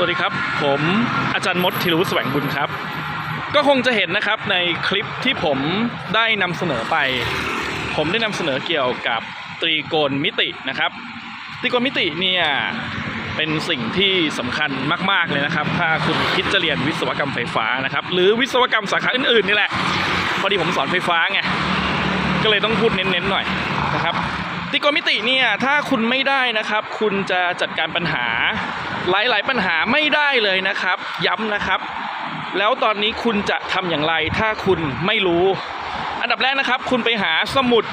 วัสดีครับ ผมอาจารย์มดธีรวุฒิแสวงบุญครับ ก็คงจะเห็นนะครับในคลิปที่ผมได้นำเสนอไป ผมได้นำเสนอเกี่ยวกับตรีโกณมิตินะครับ ตรีโกณมิติเนี่ยเป็นสิ่งที่สำคัญมาก ๆ เลยนะครับ ถ้าคุณคิดจะเรียนวิศวกรรมไฟฟ้านะครับ หรือวิศวกรรมสาขาอื่น ๆ นี่แหละ พอดีผมสอนไฟฟ้าไง ก็เลยต้องพูดเน้น ๆ หน่อยนะครับตรีโกณมิติเนี่ยถ้าคุณไม่ได้นะครับ คุณจะจัดการปัญหา หลายๆปัญหาไม่ได้เลยนะครับ ย้ำนะครับ แล้วตอนนี้คุณจะทำอย่างไรถ้าคุณไม่รู้ อันดับแรกนะครับ คุณไปหาสมุด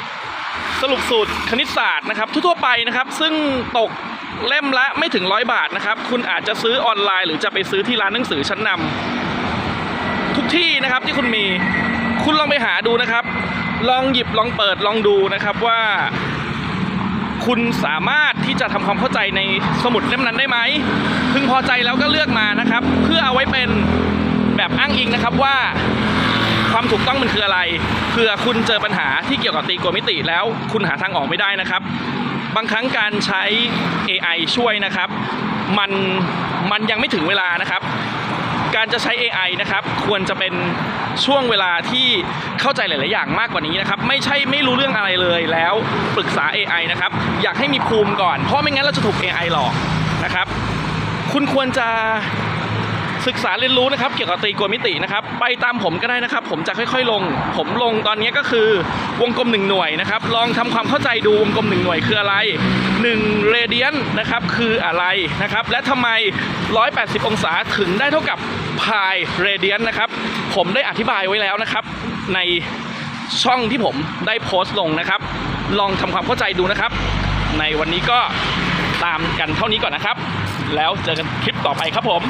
สรุปสูตรคณิตศาสตร์นะครับทั่วๆไปนะครับซึ่งตกเล่มละไม่ถึงร้อยบาทนะครับ คุณอาจจะซื้อออนไลน์ หรือจะไปซื้อที่ร้านหนังสือชั้นนำทุกที่นะครับที่คุณมี คุณลองไปหาดูนะครับ ลองหยิบลองเปิดลองดูนะครับว่า คุณสามารถที่จะทำความเข้าใจในสมุดเล่มนั้นได้ไหมพึงพอใจแล้วก็เลือกมานะครับ เพื่อเอาไว้เป็นแบบอ้างอิงนะครับว่าความถูกต้องมันคืออะไรเผื่อคุณเจอปัญหาที่เกี่ยวกับตรีโกณมิติแล้วคุณหาทางออกไม่ได้นะครับ บางครั้งการใช้ AI ช่วยนะครับ มันมันยังไม่ถึงเวลานะครับ การจะใช้ AI นะครับ ควรจะเป็นช่วงเวลาที่เข้าใจหลาย ๆ อย่างมากกว่านี้นะครับ ไม่ใช่ไม่รู้เรื่องอะไรเลยแล้วปรึกษา AI นะครับ อยากให้มีภูมิก่อน เพราะไม่งั้นเราจะถูก AI หลอกนะครับ คุณควรจะ ศึกษาเรียนรู้นะครับ เกี่ยวกับตรีโกณมิตินะครับ ไปตามผมก็ได้นะครับ ผมจะค่อยๆลง ผมลงตอนนี้ก็คือวงกลมหนึ่งหน่วยนะครับ ลองทำความเข้าใจดูวงกลมหนึ่งหน่วยคืออะไร1เรเดียนนะครับคืออะไรนะครับ และทำไม 180 องศาถึงได้เท่ากับพายเรเดียนนะครับ ผมได้อธิบายไว้แล้วนะครับ ในช่องที่ผมได้โพสต์ลงนะครับ ลองทำความเข้าใจดูนะครับ ในวันนี้ก็ตามกันเท่านี้ก่อนนะครับ แล้วเจอกันคลิปต่อไปครับผม